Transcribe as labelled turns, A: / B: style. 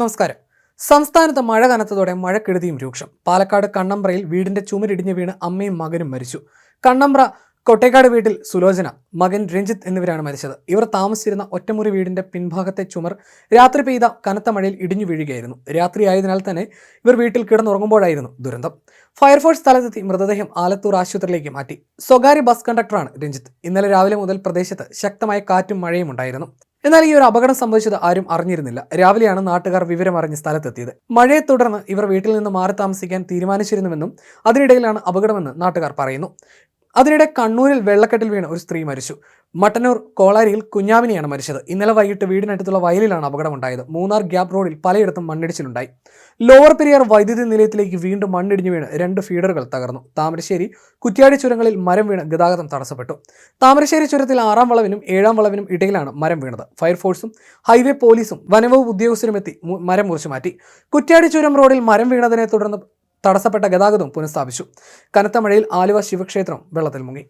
A: നമസ്കാരം. സംസ്ഥാനത്ത് മഴ കനത്തതോടെ മഴക്കെടുതിയും രൂക്ഷം. പാലക്കാട് കണ്ണമ്പ്രയിൽ വീടിന്റെ ചുമരിടിഞ്ഞ് വീണ് അമ്മയും മകനും മരിച്ചു. കണ്ണമ്പ്ര കൊട്ടേക്കാട് വീട്ടിൽ സുലോചന മകൻ രഞ്ജിത്ത് എന്നിവരാണ് മരിച്ചത്. ഇവർ താമസിച്ചിരുന്ന ഒറ്റമുറി വീടിന്റെ പിൻഭാഗത്തെ ചുമർ രാത്രി പെയ്ത കനത്ത മഴയിൽ ഇടിഞ്ഞു വീഴുകയായിരുന്നു. രാത്രി ആയതിനാൽ തന്നെ ഇവർ വീട്ടിൽ കിടന്നുറങ്ങുമ്പോഴായിരുന്നു ദുരന്തം. ഫയർഫോഴ്സ് സ്ഥലത്തെത്തി മൃതദേഹം ആലത്തൂർ ആശുപത്രിയിലേക്ക് മാറ്റി. സ്വകാര്യ ബസ് കണ്ടക്ടറാണ് രഞ്ജിത്ത്. ഇന്നലെ രാവിലെ മുതൽ പ്രദേശത്ത് ശക്തമായ കാറ്റും മഴയും ഉണ്ടായിരുന്നു. എന്നാൽ ഈ ഒരു അപകടം സംഭവിച്ചത് ആരും അറിഞ്ഞിരുന്നില്ല. രാവിലെയാണ് നാട്ടുകാർ വിവരമറിഞ്ഞ് സ്ഥലത്തെത്തിയത്. മഴയെ തുടർന്ന് ഇവർ വീട്ടിൽ നിന്ന് മാറി താമസിക്കാൻ തീരുമാനിച്ചിരുന്നുവെന്നും അതിനിടയിലാണ് അപകടമെന്ന് നാട്ടുകാർ പറയുന്നു. അതിനിടെ കണ്ണൂരിൽ വെള്ളക്കെട്ടിൽ വീണ് ഒരു സ്ത്രീ മരിച്ചു. മട്ടന്നൂർ കോളാരിയിൽ കുഞ്ഞാമിനിയാണ് മരിച്ചത്. ഇന്നലെ വൈകിട്ട് വീടിനടുത്തുള്ള വയലിലാണ് അപകടമുണ്ടായത്. മൂന്നാർ ഗ്യാപ് റോഡിൽ പലയിടത്തും മണ്ണിടിച്ചിലുണ്ടായി. ലോവർ പെരിയാർ വൈദ്യുതി നിലയത്തിലേക്ക് വീണ്ടും മണ്ണിടിഞ്ഞു വീണ് രണ്ട് ഫീഡറുകൾ തകർന്നു. താമരശ്ശേരി കുറ്റ്യാടി ചുരങ്ങളിൽ മരം വീണ് ഗതാഗതം തടസ്സപ്പെട്ടു. താമരശ്ശേരി ചുരത്തിൽ ആറാം വളവിനും ഏഴാം വളവിനും ഇടയിലാണ് മരം വീണത്. ഫയർഫോഴ്സും ഹൈവേ പോലീസും വനവകുപ്പ് ഉദ്യോഗസ്ഥരും എത്തി മരം മുറിച്ചു മാറ്റി കുറ്റ്യാടി ചുരം റോഡിൽ മരം വീണതിനെ തുടർന്ന് തടസ്സപ്പെട്ട ഗതാഗതവും പുനഃസ്ഥാപിച്ചു. കനത്ത മഴയിൽ ആലുവ ശിവക്ഷേത്രം വെള്ളത്തിൽ മുങ്ങി.